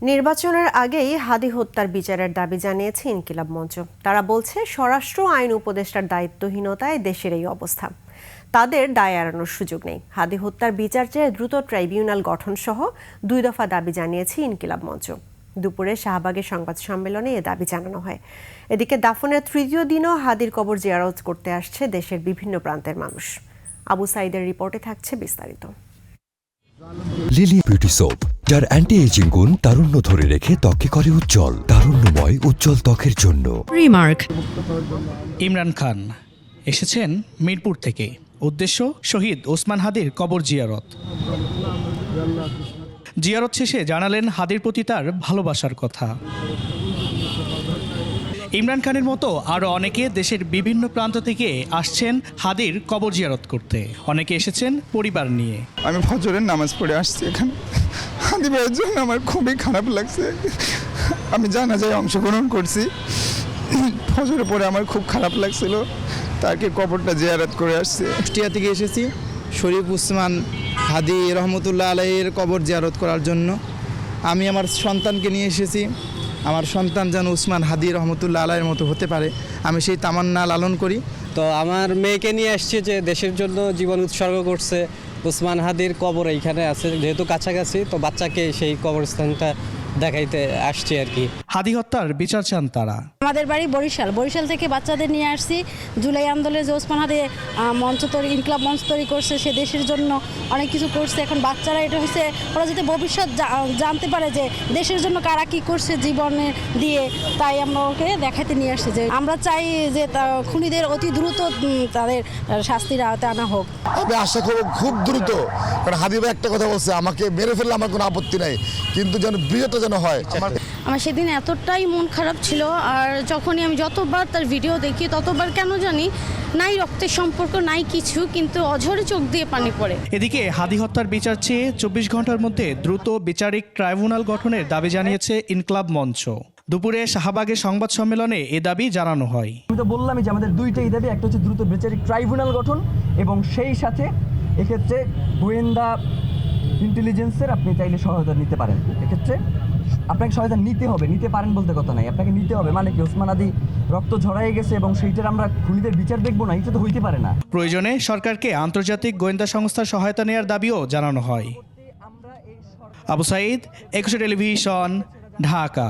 নির্বাচনের আগেই হাদি হত্যার বিচারের দাবি জানিয়েছে ইনকিলাব মঞ্চ। তারা বলছে, স্বরাষ্ট্র আইন উপদেষ্টার দায়িত্বহীনতায় দেশের এই অবস্থা। তাদের দায় এড়ানোর সুযোগ নেই। হাদি হত্যার বিচার চেয়ে দ্রুত ট্রাইব্যুনাল গঠন সহ দুই দফা দাবি জানিয়েছে ইনকিলাব মঞ্চ। দুপুরে শাহবাগের সংবাদ সম্মেলনে এ দাবি জানানো হয়। এদিকে দাফনের তৃতীয় দিনও হাদির কবর জিয়ারত করতে আসছে দেশের বিভিন্ন প্রান্তের মানুষ। আবু সাইদের রিপোর্টে থাকছে বিস্তারিত। সোপ যার অ্যান্টি এজিং গুণ তারুণ্য ধরে রেখে ত্বকে করে উজ্জ্বল তারুণ্যময় উজ্জ্বল ত্বকের জন্য। রিমার্ক ইমরান খান এসেছেন মিরপুর থেকে। উদ্দেশ্য শহীদ ওসমান হাদির কবর জিয়ারত। জিয়ারত শেষে জানালেন হাদির প্রতি তার ভালোবাসার কথা। ইমরান খানের মতো আরও অনেকে দেশের বিভিন্ন প্রান্ত থেকে আসছেন হাদির কবর জিয়ারত করতে। অনেকে এসেছেন পরিবার নিয়ে। আমি ফজরের নামাজ পড়ে আসছি এখানে। হাদি ভাইয়ের জন্য আমার খুবই খারাপ লাগছে। আমি জানাজায় অংশগ্রহণ করছি। ফজরে পরে আমার খুব খারাপ লাগছিল। তাকে কবরটা জিয়ারাত করে আসছে। কুষ্টিয়া থেকে এসেছি। শরীফ উসমান হাদি রহমতুল্লাহ আলাইয়ের কবর জিয়ারত করার জন্য। আমি আমার সন্তানকে নিয়ে এসেছি। আমার সন্তান যেন উসমান হাদি রহমতুল্লাহ আলাইয়ের মতো হতে পারে। আমি সেই তামান্না লালন করি। তো আমার মেয়েকে নিয়ে আসছে যে দেশের জন্য জীবন উৎসর্গ করছে। উসমান হাদির কবর এইখানে আছে, যেহেতু কাছাকাছি, তো বাচ্চাকে সেই কবরস্থানটা দেখাইতে আসছি আর কি। হাদি হত্যার বিচার চান তারা। আমাদের বাড়ি বরিশাল। বরিশাল থেকে বাচ্চাদের নিয়ে আসছি। জুলাই আন্দোলনে যে ওসমান হাদে মঞ্চ তৈরি ইনকলাব মঞ্চ তৈরি করছে। সে দেশের জন্য অনেক কিছু করছে। এখন বাচ্চারা এটা হচ্ছে ওরা যাতে ভবিষ্যৎ জানতে পারে যে দেশের জন্য কারা কি করছে জীবনে দিয়ে। তাই আমরা ওকে দেখাতে নিয়ে আসছি যে আমরা চাই যে তা- খুনিদের অতি দ্রুত তাদের শাস্তির আওতায় আনা হোক। আমি আশা করব খুব দ্রুত কারণ হাবিব একটা কথা বলছে আমাকে মেরে ফেললে আমার কোনো আপত্তি নাই কিন্তু যেন বিয়েটা যেন হয়। আমার সেদিন এতটাই মন খারাপ ছিল আর যখনই আমি যতবার তার ভিডিও দেখি ততবার কেন জানি নাই রক্তের সম্পর্ক নাই কিছু কিন্তু অঝরে চোখ দিয়ে পানি পড়ে। এদিকে হাদি হত্যার বিচার চেয়ে চব্বিশ ঘণ্টার মধ্যে দ্রুত বিচারিক ট্রাইব্যুনাল গঠনের দাবি জানিয়েছে ইনকলাব মঞ্চ। দুপুরে শাহবাগের সংবাদ সম্মেলনে এ দাবি জানানো হয়। আমি তো বললামই যে আমাদের দুইটাই দাবি একটা হচ্ছে দ্রুত বিচারিক ট্রাইব্যুনাল গঠন এবং সেই সাথে এক্ষেত্রে গোয়েন্দা ইন্টেলিজেন্সের আপনি চাইলে সহায়তা নিতে পারেন। এক্ষেত্রে আপনাকে সহায়তা নিতে হবে নিতে পারেন বলতে কথা নাই। আপনাকে নিতে হবে। মানে কি ওসমান আদি রক্ত ঝরাই গেছে এবং সেইটার আমরা খুনিদের বিচার দেখব না এটা তো হইতে পারে না। প্রয়োজনে সরকারকে আন্তর্জাতিক গোয়েন্দা সংস্থার সহায়তা নেওয়ার দাবিও জানানো হয়। আবু সাইদ একুশে টেলিভিশন ঢাকা।